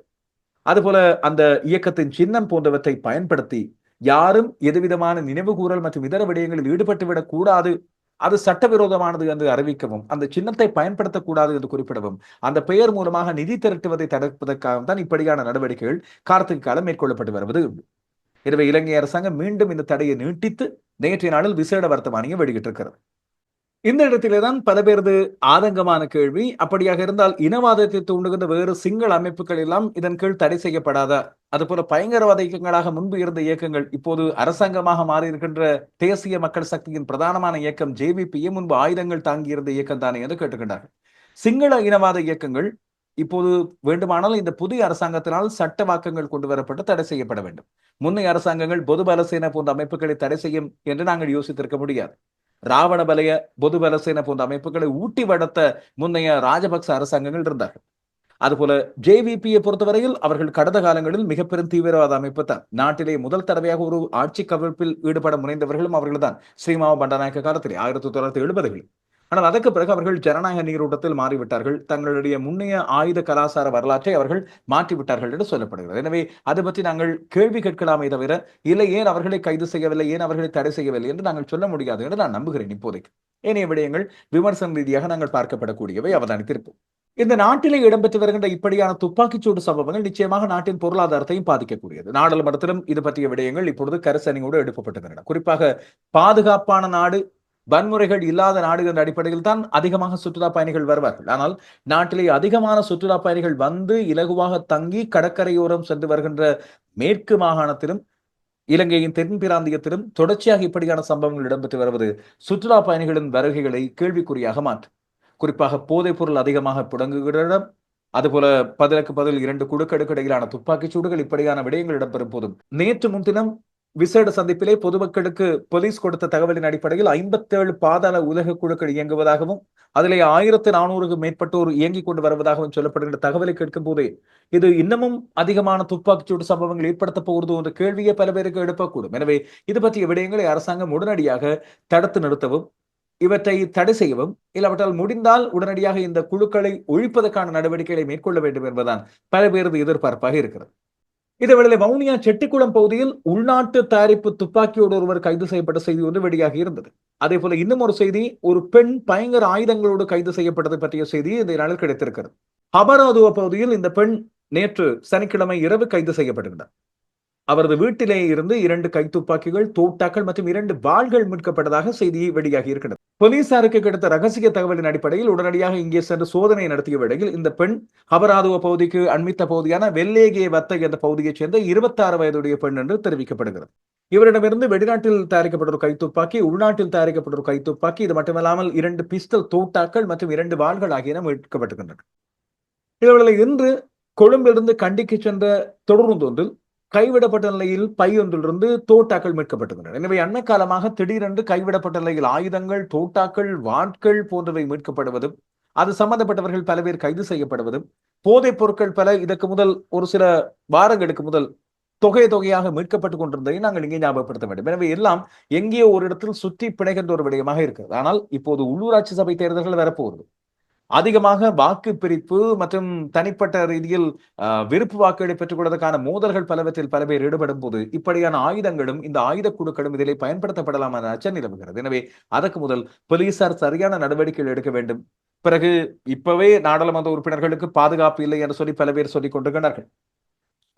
அதுபோல அந்த இயக்கத்தின் சின்னம் போன்றவற்றை பயன்படுத்தி யாரும் எதுவிதமான நினைவு கூறல் மற்றும் இதர விடயங்களில் ஈடுபட்டுவிடக் கூடாது அது சட்டவிரோதமானது என்று அறிவிக்கவும் அந்த சின்னத்தை பயன்படுத்தக்கூடாது என்று குறிப்பிடவும் அந்த பெயர் மூலமாக நிதி திரட்டுவதை தடுப்பதற்காக தான் இப்படியான நடவடிக்கைகள் கார்த்திகை காலம் மேற்கொள்ளப்பட்டு வருவது. எனவே இலங்கை அரசாங்கம் மீண்டும் இந்த தடையை நீட்டித்து நேற்றைய நாளில் விசேட வர்த்தமானியை வெளியிட்டிருக்கிறது. இந்த இடத்திலே தான் பல பேரது ஆதங்கமான கேள்வி. அப்படியாக இருந்தால் இனவாதத்தை தூண்டுகின்ற வேறு சிங்கள அமைப்புகள் எல்லாம் இதன் கீழ் தடை செய்யப்படாத. அதுபோல பயங்கரவாத இயக்கங்களாக முன்பு இருந்த இயக்கங்கள் இப்போது அரசாங்கமாக மாறியிருக்கின்ற தேசிய மக்கள் சக்தியின் பிரதானமான இயக்கம் ஜேவிபியே முன்பு ஆயுதங்கள் தாங்கியிருந்த இயக்கம் தானே என்று கேட்டுக்கின்றார்கள் சிங்கள இனவாத இயக்கங்கள் இப்போது வேண்டுமானால் இந்த புதிய அரசாங்கத்தினால் சட்ட வாக்கங்கள் கொண்டு வரப்பட்டு தடை செய்யப்பட வேண்டும். முன்னைய அரசாங்கங்கள் பொது பலசேன போன்ற அமைப்புகளை தடை செய்யும் என்று நாங்கள் யோசித்திருக்க முடியாது. ராவணபலய பொது பலசேன போன்ற அமைப்புகளை ஊட்டி வளர்த்த முன்னைய ராஜபக்ச அரசாங்கங்கள் இருந்தார்கள். அதுபோல ஜேவிபியை பொறுத்தவரையில் அவர்கள் கடந்த காலங்களில் மிக பெரும் தீவிரவாத அமைப்பு தான். நாட்டிலே முதல் தடவையாக ஒரு ஆட்சி கவிழ்ப்பில் ஈடுபட முனைந்தவர்களும் அவர்கள் தான் ஸ்ரீமாவ பண்டநாயக்க காலத்திலே ஆயிரத்தி தொள்ளாயிரத்தி எழுபதுகளில். ஆனால் அதற்கு பிறகு அவர்கள் ஜனநாயக நீரோட்டத்தில் மாறிவிட்டார்கள். தங்களுடைய முன்னைய ஆயுத கலாச்சார வரலாற்றை அவர்கள் மாற்றிவிட்டார்கள் என்று சொல்லப்படுகிறது. எனவே அது பற்றி நாங்கள் கேள்வி கேட்கலாமே தவிர இல்லை ஏன் அவர்களை கைது செய்யவில்லை ஏன் அவர்களை தடை செய்யவில்லை என்று நாங்கள் சொல்ல முடியாது என்று நான் நம்புகிறேன் இப்போதைக்கு. ஏனைய விடயங்கள் விமர்சன ரீதியாக நாங்கள் பார்க்கப்படக்கூடியவை அவதானித்திருப்போம். இந்த நாட்டிலே இடம்பெற்று வருகின்ற இப்படியான துப்பாக்கிச்சூடு சம்பவங்கள் நிச்சயமாக நாட்டின் பொருளாதாரத்தையும் பாதிக்கக்கூடியது. நாடாளுமன்றத்திலும் இது பற்றிய விடயங்கள் இப்பொழுது கருசனையோடு எழுப்பப்பட்டுகின்றன குறிப்பாக பாதுகாப்பான நாடு வன்முறைகள் இல்லாத நாடு என்ற அடிப்படையில் தான் அதிகமாக சுற்றுலா பயணிகள் வருவார்கள். ஆனால் நாட்டிலே அதிகமான சுற்றுலா பயணிகள் வந்து இலகுவாக தங்கி கடற்கரையோரம் சென்று வருகின்ற மேற்கு மாகாணத்திலும் இலங்கையின் தென் பிராந்தியத்திலும் தொடர்ச்சியாக இப்படியான சம்பவங்கள் இடம்பெற்று வருவது சுற்றுலா பயணிகளின் வருகைகளை கேள்விக்குறியாக மாற்றும். குறிப்பாக போதைப் பொருள் அதிகமாக புடங்குகிறதம் அதுபோல பதிலுக்கு பதில் இரண்டு குழுக்களுக்கு இடையிலான துப்பாக்கிச் சூடுகள் இப்படியான விடயங்கள் இடம்பெறும் போதும். நேற்று முன்தினம் விசேட சந்திப்பிலே பொதுமக்களுக்கு போலீஸ் கொடுத்த தகவலின் அடிப்படையில் ஐம்பத்தேழு பாதாள உலக குழுக்கள் இயங்குவதாகவும் அதிலே ஆயிரத்து நானூறுக்கு மேற்பட்டோர் இயங்கிக் கொண்டு வருவதாகவும் சொல்லப்படுகின்ற தகவலை கேட்கும் போதே இது இன்னமும் அதிகமான துப்பாக்கிச்சூடு சம்பவங்கள் ஏற்படுத்த போகிறது என்ற கேள்வியை பல பேருக்கு எழுப்பக்கூடும். எனவே இது பற்றிய விடயங்களை அரசாங்கம் உடனடியாக தடுத்து நிறுத்தவும் இவற்றை தடை செய்யவும் இல்லாவிட்டால் முடிந்தால் உடனடியாக இந்த குழுக்களை ஒழிப்பதற்கான நடவடிக்கைகளை மேற்கொள்ள வேண்டும் என்பதுதான் பல பேரது எதிர்பார்ப்பாக இருக்கிறது. இதேவேளை வவுனியா செட்டிக்குளம் பகுதியில் உள்நாட்டு தயாரிப்பு துப்பாக்கியோடு ஒருவர் கைது செய்யப்பட்ட செய்தி ஒன்று வெளியாகி இருந்தது. அதே போல இன்னும் ஒரு செய்தி ஒரு பெண் பயங்கர ஆயுதங்களோடு கைது செய்யப்பட்டது பற்றிய செய்தி இந்த நாளில் கிடைத்திருக்கிறது. அபராதுவ பகுதியில் இந்த பெண் நேற்று சனிக்கிழமை இரவு கைது செய்யப்பட்டிருந்தார். அவரது வீட்டிலே இருந்து இரண்டு கைத்துப்பாக்கிகள் தோட்டாக்கள் மற்றும் இரண்டு வாள்கள் மீட்கப்பட்டதாக செய்தி வெளியாகி இருக்கிறது. போலீசாருக்கு கிடைத்த ரகசிய தகவலின் அடிப்படையில் உடனடியாக இங்கே சென்று சோதனை நடத்திய வேளையில் இந்த பெண் அபராதுவ பகுதிக்கு அண்மித்த பகுதியான வெள்ளேகே வத்தை என்ற பகுதியைச் சேர்ந்த இருபத்தாறு வயதுடைய பெண் என்று தெரிவிக்கப்படுகிறது. இவரிடமிருந்து வெளிநாட்டில் தயாரிக்கப்பட்ட ஒரு கைத்துப்பாக்கி உள்நாட்டில் தயாரிக்கப்பட்ட ஒரு கைத்துப்பாக்கி இது மட்டுமல்லாமல் இரண்டு பிஸ்டல் தோட்டாக்கள் மற்றும் இரண்டு வாள்கள் ஆகியன மீட்கப்பட்டுகின்றன. இவர்களை இன்று கொழும்பிலிருந்து கண்டிக்கு சென்ற தொடர்ந்தொன்றில் கைவிடப்பட்ட நிலையில் பை ஒன்றிலிருந்து தோட்டாக்கள் மீட்கப்பட்டுகின்றன. எனவே அண்மை காலமாக திடீரென்று கைவிடப்பட்ட நிலையில் ஆயுதங்கள் தோட்டாக்கள் வாட்கள் போன்றவை மீட்கப்படுவதும் அது சம்பந்தப்பட்டவர்கள் பல பேர் கைது செய்யப்படுவதும் போதைப் பொருட்கள் பல இதற்கு முதல் ஒரு சில வாரங்களுக்கு முதல் தொகை தொகையாக மீட்கப்பட்டுக் கொண்டிருந்ததை நாங்கள் இங்கே ஞாபகப்படுத்த வேண்டும். எனவே எல்லாம் எங்கேயோ ஒரு இடத்தில் சுற்றி பிணைகின்ற ஒரு விடயமாக இருக்கிறது. ஆனால் இப்போது உள்ளூராட்சி சபை தேர்தல்கள் வரப்போகுது அதிகமாக வாக்கு பிரிப்பு மற்றும் தனிப்பட்ட ரீதியில் விருப்பு வாக்குகளை பெற்றுக் கொள்வதற்கான மோதல்கள் பலவற்றில் பல பேர் ஈடுபடும் போது இப்படியான ஆயுதங்களும் இந்த ஆயுத குழுக்களும் இதிலே பயன்படுத்தப்படலாம் என அச்சம் நிலவுகிறது. எனவே அதற்கு முதல் போலீசார் சரியான நடவடிக்கைகள் எடுக்க வேண்டும். பிறகு இப்பவே நாடாளுமன்ற உறுப்பினர்களுக்கு பாதுகாப்பு இல்லை என்று சொல்லி பல பேர் சொல்லிக் கொண்டிருக்கிறார்கள்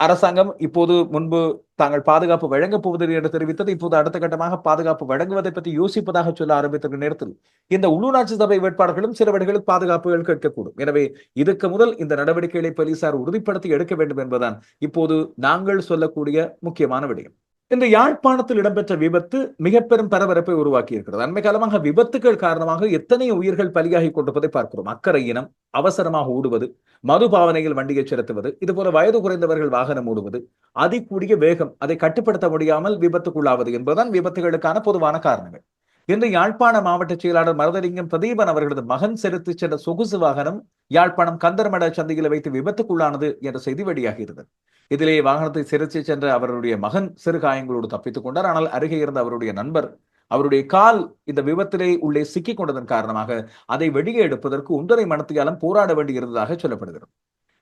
அரசாங்கம் இப்போது முன்பு தாங்கள் பாதுகாப்பு வழங்கப் போவதில்லை என்று தெரிவித்தது இப்போது அடுத்த கட்டமாக பாதுகாப்பு வழங்குவதை பற்றி யோசிப்பதாக சொல்ல ஆரம்பித்திருக்கிற நேரத்தில் இந்த உள்ளூராட்சி சபை வேட்பாளர்களும் சில வழிகளில் பாதுகாப்புகள் கேட்கக்கூடும். எனவே இதுக்கு முதல் இந்த நடவடிக்கைகளை போலீசார் உறுதிப்படுத்தி எடுக்க வேண்டும் என்பதுதான் இப்போது நாங்கள் சொல்லக்கூடிய முக்கியமான விடயம். இந்த யாழ்ப்பாணத்தில் இடம்பெற்ற விபத்து மிக பெரும் பரபரப்பை உருவாக்கி இருக்கிறது அண்மை காலமாக விபத்துகள் காரணமாக எத்தனை உயிர்கள் பலியாகி கொண்டிருப்பதை பார்க்கிறோம். அக்கறை இனம் அவசரமாக ஓடுவது மதுபாவனையில் வண்டியை செலுத்துவது இதுபோல வயது குறைந்தவர்கள் வாகனம் ஓடுவது அதிகூடிய வேகம் அதை கட்டுப்படுத்த முடியாமல் விபத்துக்குள்ளாவது என்பதுதான் விபத்துகளுக்கான பொதுவான காரணங்கள். இன்று யாழ்ப்பாண மாவட்ட செயலாளர் மரதலிங்கம் பிரதீபன் அவர்களது மகன் செலுத்தி சென்ற சொகுசு வாகனம் யாழ்ப்பாணம் கந்தர்மட சந்தையில் வைத்து விபத்துக்குள்ளானது என்ற செய்தி வெளியாகி இருந்தது இதிலே வாகனத்தை சிறைச்சி சென்ற அவருடைய மகன் சிறு காயங்களோடு தப்பித்துக் கொண்டார். ஆனால் அருகே இருந்த அவருடைய நண்பர் அவருடைய கால் இந்த விபத்திலே உள்ளே சிக்கிக் கொண்டதன் காரணமாக அதை வெளியே எடுப்பதற்கு ஒன்றரை மணத்தியாலும் போராட வேண்டியிருந்ததாக சொல்லப்படுகிறது.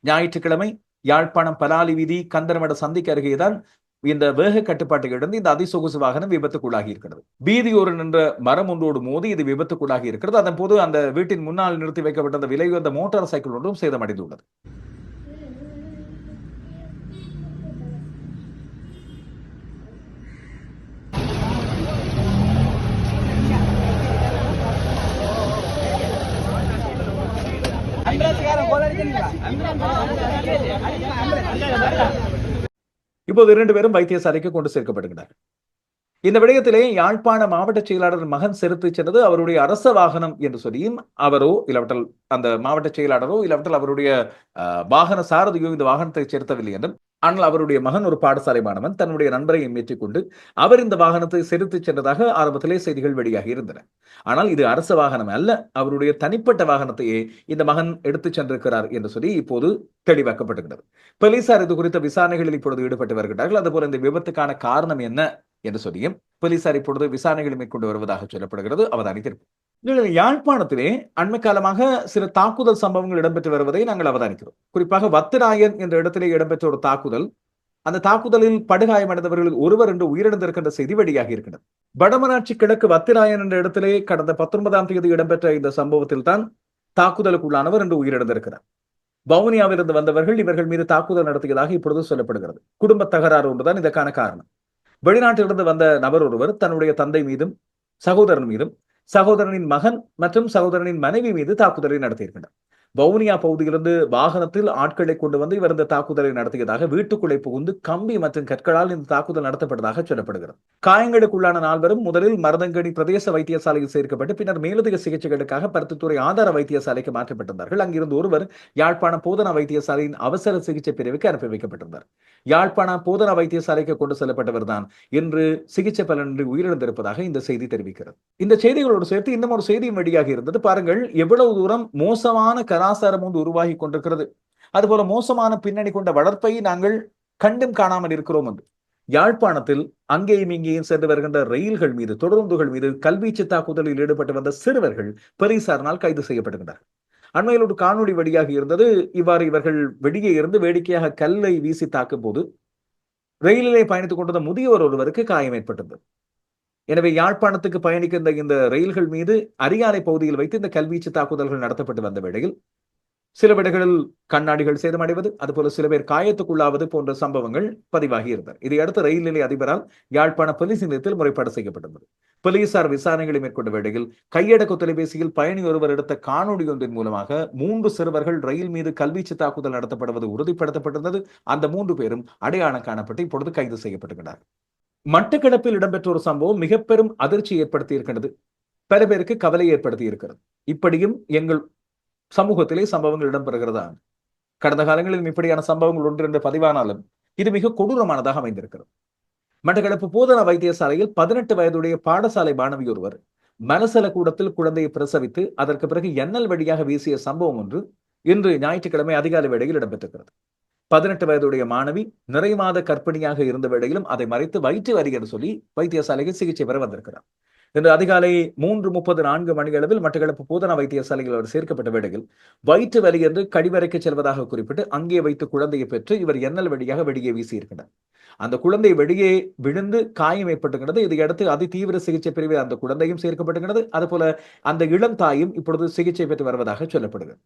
ஞாயிற்றுக்கிழமை யாழ்ப்பாணம் பலாலி வீதி கந்தரமட சந்திக்கு அருகேதான் இந்த வேக கட்டுப்பாட்டை இழந்து இந்த அதிசொகுசு வாகனம் விபத்துக்குள்ளாகி இருக்கிறது. வீதியோடு நின்ற மரம் ஒன்றோடு மோதி இது விபத்துக்குள்ளாகி இருக்கிறது. அதன் போது அந்த வீட்டின் முன்னால் நிறுத்தி வைக்கப்பட்ட அந்த விலை உயர்ந்த மோட்டார் சைக்கிள் ஒன்றும் சேதமடைந்துள்ளது. இப்போது இரண்டு பேரும் வைத்தியசாலைக்கு கொண்டு சேர்க்கப்படுகிறார் இந்த விடயத்திலே யாழ்ப்பாண மாவட்ட செயலாளர் மகன் செலுத்தி சென்றது அவருடைய அரச வாகனம் என்று சொல்லியும் அவரோ இல்லாவிட்டால் அந்த மாவட்ட செயலாளரோ இல்லாவிட்டால் அவருடைய அஹ், வாகன சாரதியோ இந்த வாகனத்தை செலுத்தவில்லை என்றும் ஆனால் அவருடைய மகன் ஒரு பாடசாலை மாணவன் தன்னுடைய நண்பரையும் ஏற்றிக்கொண்டு அவர் இந்த வாகனத்தை செலுத்தி சென்றதாக ஆரம்பத்திலே செய்திகள் வெளியாகி இருந்தன. ஆனால் இது அரச வாகனம் அல்ல அவருடைய தனிப்பட்ட வாகனத்தையே இந்த மகன் எடுத்துச் சென்றிருக்கிறார் என்று சொல்லி இப்போது தெளிவாக்கப்பட்டுகிறது போலீசார் இது குறித்த விசாரணைகளில் இப்பொழுது ஈடுபட்டு வருகிறார்கள் அதுபோல இந்த விபத்துக்கான காரணம் என்ன என்று சொல்லியும் போலீசார் இப்பொழுது விசாரணைகளை மேற்கொண்டு வருவதாக சொல்லப்படுகிறது. அவதானித்திருப்போம் யாழ்ப்பாணத்திலே அண்மை காலமாக சில தாக்குதல் சம்பவங்கள் இடம்பெற்று வருவதை நாங்கள் அவதானிக்கிறோம். குறிப்பாக வத்திராயன் என்ற இடத்திலே இடம்பெற்ற ஒரு தாக்குதல் அந்த தாக்குதலில் படுகாயமடைந்தவர்கள் ஒருவர் என்று உயிரிழந்திருக்கின்ற செய்தி வெளியாக இருக்கிறது வடமராட்சி கிழக்கு வத்திராயன் என்ற இடத்திலே கடந்த பத்தொன்பதாம் தேதி இடம்பெற்ற இந்த சம்பவத்தில் தான் தாக்குதலுக்குள்ளானவர் என்று உயிரிழந்திருக்கிறார். வவுனியாவிலிருந்து வந்தவர்கள் இவர்கள் மீது தாக்குதல் நடத்தியதாக இப்பொழுது சொல்லப்படுகிறது. குடும்ப தகராறு ஒன்றுதான் இதற்கான காரணம். வெளிநாட்டிலிருந்து வந்த நபர் ஒருவர் தன்னுடைய தந்தை மீதும் சகோதரன் மீதும் சகோதரனின் மகன் மற்றும் சகோதரனின் மனைவி மீது தாக்குதலை நடத்தியிருக்கின்றார். வவுனியா பகுதியிலிருந்து வாகனத்தில் ஆட்களை கொண்டு வந்து இவர் இந்த தாக்குதலை நடத்தியதாக வீட்டுக்குள்ளே புகுந்து கம்பி மற்றும் கற்களால் இந்த தாக்குதல் நடத்தப்பட்டதாக சொல்லப்படுகிறது. காயங்களுக்குள்ளான நால்வரும் முதலில் மருதங்கணி பிரதேச வைத்தியசாலையில் சேர்க்கப்பட்டு பின்னர் மேலதிக சிகிச்சைகளுக்காக பருத்தித்துறை ஆதார வைத்தியசாலைக்கு மாற்றப்பட்டிருந்தார்கள். அங்கிருந்து ஒருவர் யாழ்ப்பாண போதனா வைத்தியசாலையின் அவசர சிகிச்சை பிரிவுக்கு அனுப்பி வைக்கப்பட்டிருந்தார். யாழ்ப்பாண போதனா வைத்தியசாலைக்கு கொண்டு செல்லப்பட்டவர் தான் இன்று சிகிச்சை பலனின்றி உயிரிழந்திருப்பதாக இந்த செய்தி தெரிவிக்கிறது. இந்த செய்திகளோடு சேர்த்து இன்னும் ஒரு செய்தியும் வெளியாக இருந்தது. பாருங்கள் எவ்வளவு தூரம் மோசமான கலாச்சாரம் ஒன்று உருவாகி கொண்டிருக்கிறது. அதுபோல மோசமான பின்னணி கொண்ட வளர்ப்பை நாங்கள் கண்டும் காணாமல் இருக்கிறோம் என்று. யாழ்ப்பாணத்தில் அங்கேயும் இங்கேயும் சென்று வருகின்ற ரயில்கள் மீது தொடர்ந்துகள் மீது கல்வீச்சு தாக்குதலில் ஈடுபட்டு வந்த சிறுவர்கள் போலீசாரினால் கைது செய்யப்படுகின்றனர் அண்மையில் ஒரு காணொளி வெளியாக இருந்தது. இவ்வாறு இவர்கள் வெளியே இருந்து வேடிக்கையாக கல்லை வீசி தாக்கும் போது ரயிலிலே பயணித்துக் கொண்டிருந்த முதியோர் ஒருவருக்கு காயம் ஏற்பட்டது. எனவே யாழ்ப்பாணத்துக்கு பயணிக்கின்ற இந்த ரயில்கள் மீது அரியாலை பகுதியில் வைத்து இந்த கல்வீச்சு தாக்குதல்கள் நடத்தப்பட்டு வந்த வேளையில் சில விடைகளில் கண்ணாடிகள் சேதமடைவது அதுபோல சில பேர் காயத்துக்குள்ளாவது போன்ற சம்பவங்கள் பதிவாகி இருந்தன இதையடுத்து ரயில் நிலைய அதிபரால் யாழ்ப்பாண போலீஸ் நிலையத்தில் முறைப்பாடு செய்யப்பட்டிருந்தது போலீசார் விசாரணைகளை மேற்கொண்ட வேளையில் கையடக்க தொலைபேசியில் பயணி ஒருவர் எடுத்த காணொலி ஒன்றின் மூலமாக மூன்று சிறுவர்கள் ரயில் மீது கல்வீச்சு தாக்குதல் நடத்தப்படுவது உறுதிப்படுத்தப்பட்டிருந்தது. அந்த மூன்று பேரும் அடையாளம் காணப்பட்டு இப்பொழுது கைது செய்யப்பட்டுகிறார்கள் மட்டக்களப்பில் இடம்பெற்ற ஒரு சம்பவம் மிக பெரும் அதிர்ச்சி ஏற்படுத்தி இருக்கின்றது. பல பேருக்கு கவலை ஏற்படுத்தி இருக்கிறது. இப்படியும் எங்கள் சமூகத்திலே சம்பவங்கள் இடம்பெறுகிறதா? கடந்த காலங்களில் இப்படியான சம்பவங்கள் ஒன்று என்று பதிவானாலும் இது மிக கொடூரமானதாக அமைந்திருக்கிறது. மட்டக்களப்பு போதனா வைத்தியசாலையில் பதினெட்டு வயதுடைய பாடசாலை மாணவி ஒருவர் மலசல கூடத்தில் குழந்தையை பிரசவித்து அதற்கு பிறகு எண்ணல் வழியாக வீசிய சம்பவம் ஒன்று இன்று ஞாயிற்றுக்கிழமை அதிகாலை வேளையில் இடம்பெற்றிருக்கிறது. பதினெட்டு வயதுடைய மாணவி நிறைமாத கற்பிணியாக இருந்த வேளையிலும் அதை மறைத்து வயிற்று வரி என்று சொல்லி வைத்தியசாலையில் சிகிச்சை பெற வந்திருக்கிறார். இன்று அதிகாலை மூன்று முப்பது நான்கு மணி அளவில் மட்டக்களப்பு போதனா வைத்தியசாலையில் அவர் சேர்க்கப்பட்ட வேளையில் வயிற்று வலி என்று கழிவறைக்கு செல்வதாக குறிப்பிட்டு அங்கே வைத்து குழந்தையை பெற்று இவர் எண்ணல் வழியாக வெளியே வீசியிருக்கிறார் அந்த குழந்தை வெளியே விழுந்து காயம் ஏற்பட்டுகிறது இதையடுத்து அதி தீவிர சிகிச்சை பிரிவில் அந்த குழந்தையும் சேர்க்கப்படுகிறது அதுபோல அந்த இளம் தாயும் இப்பொழுது சிகிச்சை பெற்று வருவதாக சொல்லப்படுகிறது.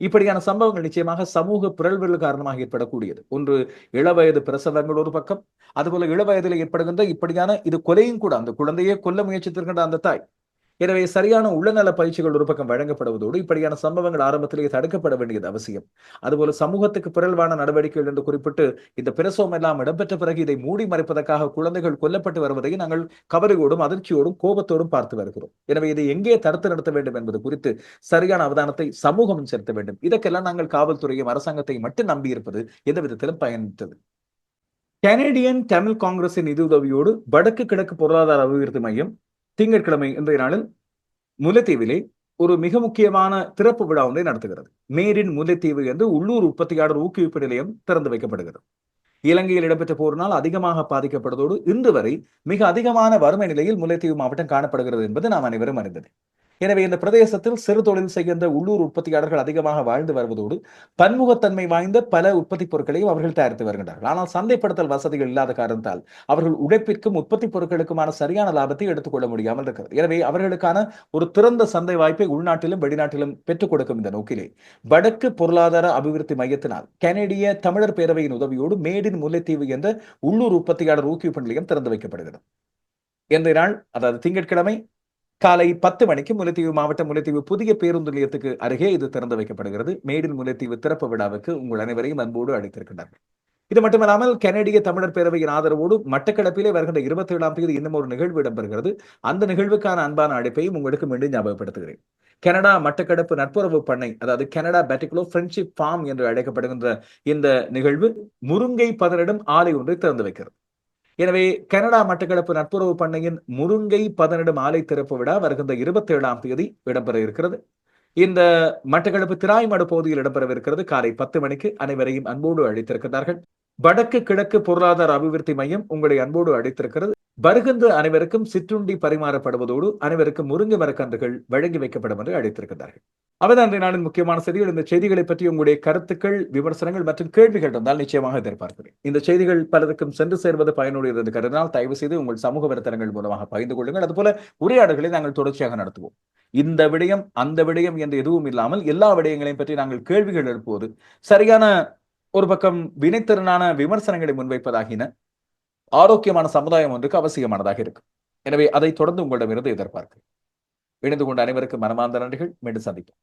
இப்படியான சம்பவங்கள் நிச்சயமாக சமூக பிறழ்வுகள் காரணமாக ஏற்படக்கூடியது. ஒன்று இளவயது பிரசவங்கள் ஒரு பக்கம் அதுபோல இளவயதில் ஏற்படுகின்ற இப்படியான இது கொலையும் கூட அந்த குழந்தையை கொல்ல முயற்சித்திருக்கின்ற அந்த தாய். எனவே சரியான உள்ளநல பயிற்சிகள் ஒரு பக்கம் வழங்கப்படுவதோடு இப்படியான சம்பவங்கள் ஆரம்பத்திலேயே தடுக்கப்பட வேண்டியது அவசியம். அதுபோல சமூகத்துக்கு பிறழ்வான நடவடிக்கைகள் என்று குறிப்பிட்டு இந்த பிரசவம் எல்லாம் இடம்பெற்ற பிறகு இதை மூடி மறைப்பதற்காக குழந்தைகள் கொல்லப்பட்டு வருவதை நாங்கள் கவலையோடும் அதிர்ச்சியோடும் கோபத்தோடும் பார்த்து வருகிறோம். எனவே இதை எங்கே தடுத்து நிறுத்த வேண்டும் என்பது குறித்து சரியான அவதானத்தை சமூகம் செலுத்த வேண்டும். இதற்கெல்லாம் நாங்கள் காவல்துறையும் அரசாங்கத்தையும் மட்டும் நம்பி இருப்பது எந்த விதத்திலும் பயனற்றது. கனேடியன் தமிழ் காங்கிரசின் நிதியுதவியோடு வடக்கு கிழக்கு பொருளாதார அபிவிருத்தி மையம் திங்கட்கிழமை இன்றைய நாளில் முல்லைத்தீவிலே ஒரு மிக முக்கியமான திறப்பு விழா ஒன்றை நடத்துகிறது. மேரின் முல்லைத்தீவு என்று உள்ளூர் உற்பத்தியாளர் ஊக்குவிப்பு நிலையம் திறந்து வைக்கப்படுகிறது. இலங்கையில் இடம்பெற்ற போரினால் அதிகமாக பாதிக்கப்படுவதோடு இன்று வரை மிக அதிகமான வறுமை நிலையில் முல்லைத்தீவு மாவட்டம் காணப்படுகிறது என்பது நாம் அனைவரும் அறிந்தது. எனவே இந்த பிரதேசத்தில் சிறு தொழில் செய்கின்ற உள்ளூர் உற்பத்தியாளர்கள் அதிகமாக வாழ்ந்து வருவதோடு பன்முகத்தன்மை வாய்ந்த பல உற்பத்தி பொருட்களையும் அவர்கள் தயாரித்து வருகின்றார்கள். ஆனால் சந்தைப்படுத்தல் வசதிகள் இல்லாத காரணத்தால் அவர்கள் உழைப்பிற்கும் உற்பத்தி பொருட்களுக்குமான சரியான லாபத்தை எடுத்துக்கொள்ள முடியாமல் இருக்கிறது. எனவே அவர்களுக்கான ஒரு திறந்த சந்தை வாய்ப்பை உள்நாட்டிலும் வெளிநாட்டிலும் பெற்றுக் கொடுக்கும் இந்த நோக்கிலே வடக்கு பொருளாதார அபிவிருத்தி மையத்தினால் கனேடிய தமிழர் பேரவையின் உதவியோடு மேடின் முல்லைத்தீவு என்ற உள்ளூர் உற்பத்தியாளர் ஊக்குவிப்பு நிலையம் திறந்து வைக்கப்படுகிறது. இன்றைய நாள் அதாவது திங்கட்கிழமை காலை பத்து மணிக்கு முல்லைத்தீவு மாவட்ட முல்லைத்தீவு புதிய பேருந்து நிலையத்துக்கு அருகே இது திறந்து வைக்கப்படுகிறது. மேடின் முல்லைத்தீவு திறப்பு விழாவுக்கு உங்கள் அனைவரையும் அன்போடு அழைத்திருக்கின்றார்கள் இது மட்டுமல்லாமல் கனடிய தமிழர் பேரவையின் ஆதரவோடு மட்டக்களப்பிலே வருகின்ற இருபத்தி ஏழாம் தேதி இன்னும் ஒரு நிகழ்வு இடம்பெறுகிறது. அந்த நிகழ்வுக்கான அன்பான அழைப்பையும் உங்களுக்கு மீண்டும் ஞாபகப்படுத்துகிறேன். கனடா மட்டக்களப்பு நட்புறவு பண்ணை அதாவது கனடா பேட்டிகுலோ ஃப்ரெண்ட்ஷிப் ஃபார்ம் என்று அழைக்கப்படுகின்ற இந்த நிகழ்வு முருங்கை பதனிடம் ஆலை ஒன்றை திறந்து வைக்கிறது. எனவே கனடா மட்டக்களப்பு நட்புறவு பண்ணையின் முருங்கை பதனிடும் ஆலை திறப்பு விழா வருகின்ற இருபத்தி ஏழாம் தேதி இடம்பெற இருக்கிறது. இந்த மட்டக்களப்பு திராய்மடு பகுதியில் இடம்பெறவிருக்கிறது. காலை பத்து மணிக்கு அனைவரையும் அன்போடு அழைத்திருக்கிறார்கள் வடக்கு கிழக்கு பொருளாதார அபிவிருத்தி மையம் உங்களை அன்போடு அழைத்திருக்கிறது. வருகின்ற அனைவருக்கும் சிற்றுண்டி பரிமாறப்படுவதோடு அனைவருக்கும் முருங்கை மரக்கன்றுகள் வழங்கி வைக்கப்படும் என்று அழைத்திருக்கிறார்கள் அவதான் நாளின் முக்கியமான செய்திகள். இந்த செய்திகளை பற்றி உங்களுடைய கருத்துக்கள் விமர்சனங்கள் மற்றும் கேள்விகள் இருந்தால் நிச்சயமாக எதிர்பார்க்கிறேன். இந்த செய்திகள் பலருக்கும் சென்று சேர்வது பயனுடையது என்று கருதினால் தயவு செய்து உங்கள் சமூக வலைத்தளங்கள் மூலமாக பகிர்ந்து கொள்ளுங்கள். அதுபோல உரையாடல்களை நாங்கள் தொடர்ச்சியாக நடத்துவோம். இந்த விடயம் அந்த விடயம் என்று எதுவும் இல்லாமல் எல்லா விடயங்களையும் பற்றி நாங்கள் கேள்விகள் எழுப்புவது சரியான ஒரு பக்கம் வினைத்திறனான விமர்சனங்களை முன்வைப்பதாகின ஆரோக்கியமான சமுதாயம் ஒன்றுக்கு அவசியமானதாக இருக்கும் எனவே அதை தொடர்ந்து உங்களிடமிருந்து எதிர்பார்க்கிறேன். இணைந்து கொண்ட அனைவருக்கும் மனமார்ந்த நன்றிகள். மீண்டும் சந்திப்போம்.